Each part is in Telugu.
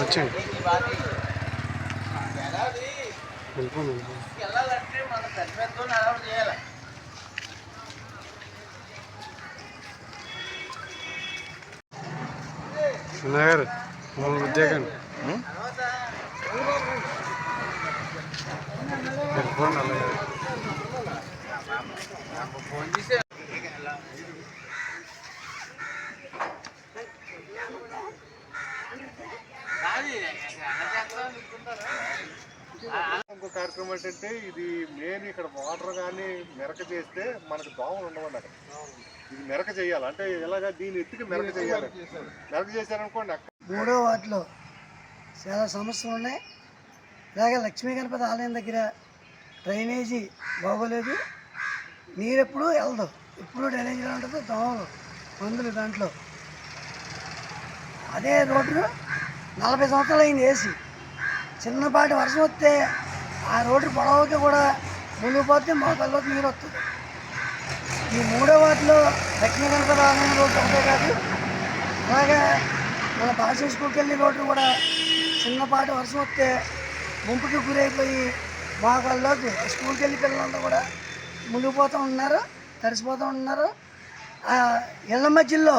వచ్చండి వెళ్ళాలంటే మన పెద్ద అలవాటు చేయాలి గారు మమ్మల్ని ఉద్యోగండి వెళ్ళిపోండి ఫోన్ చేసే ఇంకో కార్యక్రమం ఏంటంటే ఇది మెయిన్ ఇక్కడ వాటర్ కానీ మెరక చేస్తే మనకు దోమలు ఉండవండి అక్కడ. ఇది మెరక చేయాలి. అంటే ఎలాగా దీని ఎత్తుకి మెరక చేయాలి. మెరక చేశారనుకోండి అక్కడ మూడో వార్డులో చాలా సమస్యలు ఉన్నాయి. ఇలాగే లక్ష్మీ గణపతి ఆలయం దగ్గర డ్రైనేజీ బాగోలేదు. నీరు ఎప్పుడు వెళ్దు ఎప్పుడు డ్రైనేజీలో ఉంటుంది దోమలు మందులు దాంట్లో. అదే రోడ్డు నలభై సంవత్సరాలు అయింది వేసి. చిన్నపాటి వర్షం వస్తే ఆ రోడ్డు పొడవుకి కూడా మునిగిపోతే కళ్ళకి నీరు వస్తుంది. ఈ మూడో వాటిలో లక్ష్మీ గణపతి ఆలయం రోడ్డు ఒకటే కాదు అలాగే మన భాష స్కూల్కి వెళ్ళి రోడ్డు కూడా చిన్నపాటి వర్షం వస్తే ముంపుకి గురైపోయి మోకాల్లోకి స్కూల్కి వెళ్ళి పిల్లలంతా కూడా మునిగిపోతూ ఉన్నారు తడిసిపోతూ ఉన్నారు. ఆ ఇళ్ళ మధ్యలో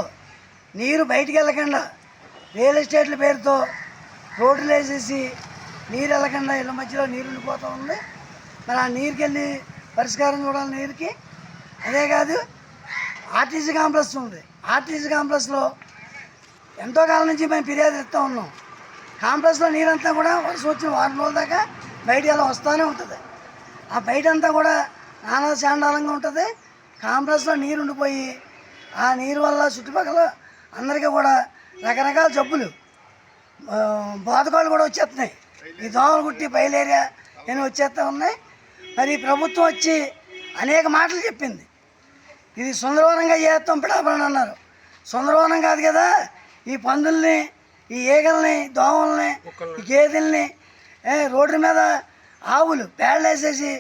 నీరు బయటికి వెళ్ళకుండా రియల్ ఎస్టేట్ల పేరుతో రోడ్లు వేసేసి నీరు వెళ్ళకుండా ఇళ్ళ మధ్యలో నీరు ఉండిపోతూ ఉంది. మరి ఆ నీరుకి వెళ్ళి పరిష్కారం చూడాలి నీరుకి. అదే కాదు ఆర్టీసీ కాంప్లెక్స్ ఉంది. ఆర్టీసీ కాంప్లెక్స్లో ఎంతో కాలం నుంచి మేము ఫిర్యాదు ఇస్తూ ఉన్నాం. కాంప్లెక్స్లో నీరంతా కూడా వర్షం వచ్చిన వారం రోజుల దాకా బయట అలా వస్తూనే ఉంటుంది. ఆ బయట అంతా కూడా నానా చాండాలంగా ఉంటుంది. కాంప్లెక్స్లో నీరు ఉండిపోయి ఆ నీరు వల్ల చుట్టుపక్కల అందరికీ కూడా రకరకాల జబ్బులు బాధకాలు కూడా వచ్చేస్తున్నాయి. ఈ దోమలు కుట్టి బయలేరియా నేను వచ్చేస్తా ఉన్నాయి. మరి ప్రభుత్వం వచ్చి అనేక మాటలు చెప్పింది. ఇది సుందరవనంగా చేస్తాం పిడాపడని అన్నారు. సుందరవనం కాదు కదా ఈ పందుల్ని ఈ ఈగల్ని దోమల్ని ఈ గేదెల్ని రోడ్డు మీద ఆవులు పేడలేసేసి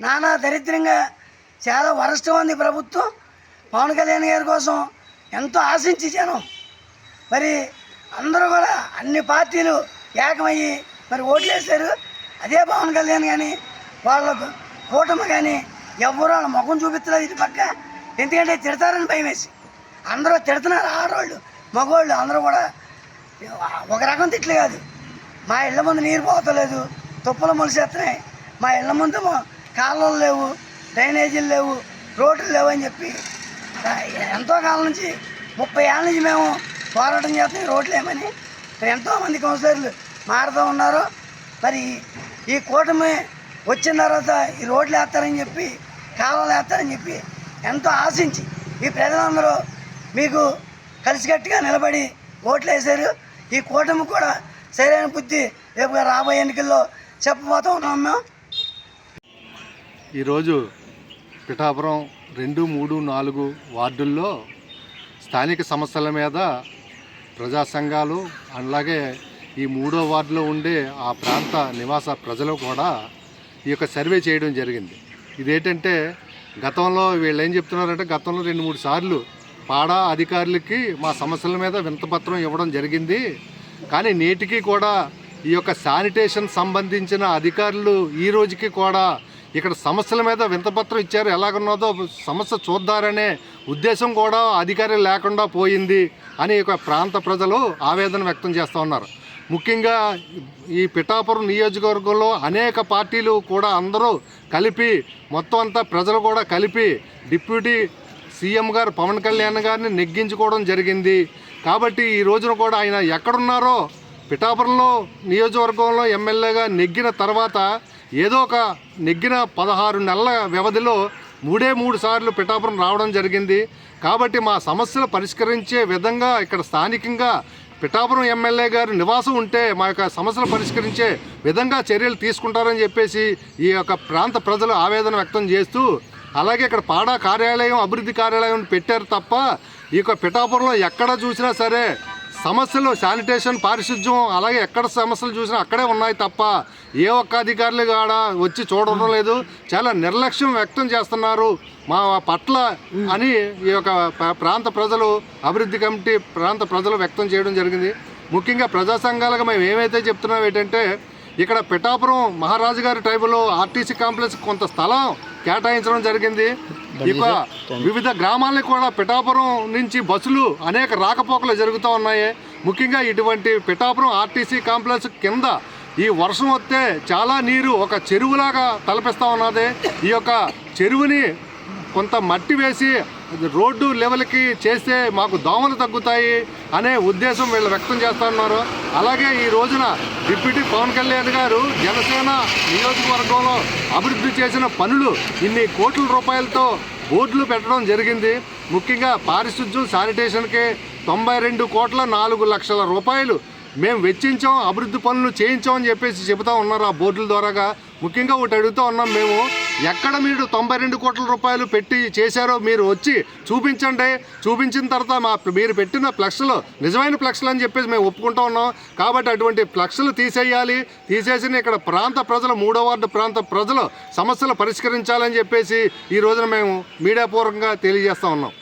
నానా దరిద్రంగా చాలా వరస్ట్గా ఉంది ప్రభుత్వం. పవన్ కళ్యాణ్ గారి కోసం ఎంతో ఆశించి జనం. మరి అందరూ కూడా అన్ని పార్టీలు ఏకమయ్యి మరి ఓట్లు వేశారు అదే పవన్ కళ్యాణ్ కానీ వాళ్ళ కూటమి కానీ ఎవరు వాళ్ళ ముఖం చూపించలేదు ఇటు పక్క. ఎందుకంటే తిడతారని భయం వేసి. అందరూ తిడుతున్నారు ఆడవాళ్ళు మగవాళ్ళు అందరూ కూడా ఒక రకం తిట్లు కాదు. మా ఇళ్ళ ముందు నీరు పోతలేదు తుప్పలు మొలిసేస్తున్నాయి. మా ఇళ్ళ ముందు కాళ్ళలు కాలువలు లేవు డ్రైనేజీలు లేవు రోడ్లు లేవు అని చెప్పి. ఎంతో కాలం నుంచి ముప్పై ఏళ్ళ నుంచి మేము పోరాటం చేస్తున్నాయి రోడ్లు ఏమని ఎంతోమంది కౌన్సిలర్లు మారుతూ ఉన్నారు. మరి ఈ కూటమి వచ్చిన తర్వాత ఈ రోడ్లు వేస్తారని చెప్పి కాలువలు వేస్తారని చెప్పి ఎంతో ఆశించి ఈ ప్రజలందరూ మీకు కలిసికట్టుగా నిలబడి ఓట్లు వేశారు. ఈ కూటమి కూడా సరైన బుద్ధి రేపు రాబోయే ఎన్నికల్లో చెప్పబోతూ ఉన్నాం మేము. ఈరోజు పిఠాపురం రెండు మూడు నాలుగు వార్డుల్లో స్థానిక సమస్యల మీద ప్రజా సంఘాలు అలాగే ఈ మూడో వార్డులో ఉండే ఆ ప్రాంత నివాస ప్రజలు కూడా ఈ యొక్క సర్వే చేయడం జరిగింది. ఇదేంటంటే గతంలో వీళ్ళు ఏం చెప్తున్నారంటే గతంలో రెండు మూడు సార్లు పాడా అధికారులకి మా సమస్యల మీద వింతపత్రం ఇవ్వడం జరిగింది. కానీ నేటికి కూడా ఈ యొక్క శానిటేషన్ సంబంధించిన అధికారులు ఈ రోజుకి కూడా ఇక్కడ సమస్యల మీద వింతపత్రం ఇచ్చారు. ఎలాగున్నదో సమస్య చూద్దారనే ఉద్దేశం కూడా అధికారులు లేకుండా పోయింది అని ఈ యొక్క ప్రాంత ప్రజలు ఆవేదన వ్యక్తం చేస్తూ ఉన్నారు. ముఖ్యంగా ఈ పిఠాపురం నియోజకవర్గంలో అనేక పార్టీలు కూడా అందరూ కలిపి మొత్తం అంతా ప్రజలు కూడా కలిపి డిప్యూటీ సీఎం గారు పవన్ కళ్యాణ్ గారిని నెగ్గించుకోవడం జరిగింది. కాబట్టి ఈ రోజున కూడా ఆయన ఎక్కడున్నారో పిఠాపురంలో నియోజకవర్గంలో ఎమ్మెల్యేగా నెగ్గిన తర్వాత ఏదో ఒక నెగ్గిన పదహారు నెలల వ్యవధిలో మూడే మూడు సార్లు పిఠాపురం రావడం జరిగింది. కాబట్టి మా సమస్యలు పరిష్కరించే విధంగా ఇక్కడ స్థానికంగా పిఠాపురం ఎమ్మెల్యే గారు నివాసం ఉంటే మా యొక్క సమస్యలు పరిష్కరించే విధంగా చర్యలు తీసుకుంటారని చెప్పేసి ఈ యొక్క ప్రాంత ప్రజలు ఆవేదన వ్యక్తం చేస్తూ అలాగే ఇక్కడ పాడా కార్యాలయం అభివృద్ధి కార్యాలయం పెట్టారు తప్ప ఈ యొక్క పిఠాపురంలో ఎక్కడ చూసినా సరే సమస్యలు శానిటేషన్ పారిశుద్ధ్యం అలాగే ఎక్కడ సమస్యలు చూసినా అక్కడే ఉన్నాయి తప్ప ఏ ఒక్క అధికారులు కాడ వచ్చి చూడడం లేదు. చాలా నిర్లక్ష్యం వ్యక్తం చేస్తున్నారు. మా పట్ల అని ఈ యొక్క ప్రాంత ప్రజలు అభివృద్ధి కమిటీ ప్రాంత ప్రజలు వ్యక్తం చేయడం జరిగింది. ముఖ్యంగా ప్రజా సంఘాలకు మేము ఏమైతే చెప్తున్నాం ఏంటంటే ఇక్కడ పిఠాపురం మహారాజు గారి టైంలో ఆర్టీసీ కాంప్లెక్స్ కొంత స్థలం కేటాయించడం జరిగింది. ఇక వివిధ గ్రామాలకు కూడా పిఠాపురం నుంచి బస్సులు అనేక రాకపోకలు జరుగుతూ ఉన్నాయి. ముఖ్యంగా ఇటువంటి పిఠాపురం ఆర్టీసీ కాంప్లెక్స్ కింద ఈ వర్షం వస్తే చాలా నీరు ఒక చెరువులాగా తలపిస్తూ ఉన్నది. ఈ యొక్క చెరువుని కొంత మట్టి వేసి రోడ్డు లెవెల్కి చేస్తే మాకు దోమలు తగ్గుతాయి అనే ఉద్దేశం వీళ్ళు వ్యక్తం చేస్తున్నారు అలాగే ఈ రోజున డిప్యూటీ పవన్ కళ్యాణ్ గారు జనసేన నియోజకవర్గంలో అభివృద్ధి చేసిన పనులు ఇన్ని కోట్ల రూపాయలతో బోర్డులు పెట్టడం జరిగింది. ముఖ్యంగా పారిశుద్ధ్యం శానిటేషన్కి తొంభై రెండు కోట్ల నాలుగు లక్షల రూపాయలు మేము వెచ్చించాం అభివృద్ధి పనులు చేయించాం అని చెప్పేసి చెబుతా ఉన్నారు ఆ బోర్డుల ద్వారాగా. ముఖ్యంగా ఒకటి అడుగుతూ ఉన్నాం మేము ఎక్కడ మీరు తొంభై రెండు కోట్ల రూపాయలు పెట్టి చేశారో మీరు వచ్చి చూపించండి. చూపించిన తర్వాత మా మీరు పెట్టిన ఫ్లెక్స్లు నిజమైన ఫ్లెక్స్లు అని చెప్పేసి మేము ఒప్పుకుంటా ఉన్నాం. కాబట్టి అటువంటి ఫ్లెక్స్లు తీసేయాలి. తీసేసిన ఇక్కడ ప్రాంత ప్రజలు మూడో వార్డు ప్రాంత ప్రజలు సమస్యలు పరిష్కరించాలని చెప్పేసి ఈ రోజున మేము మీడియా పూర్వకంగా తెలియజేస్తా ఉన్నాం.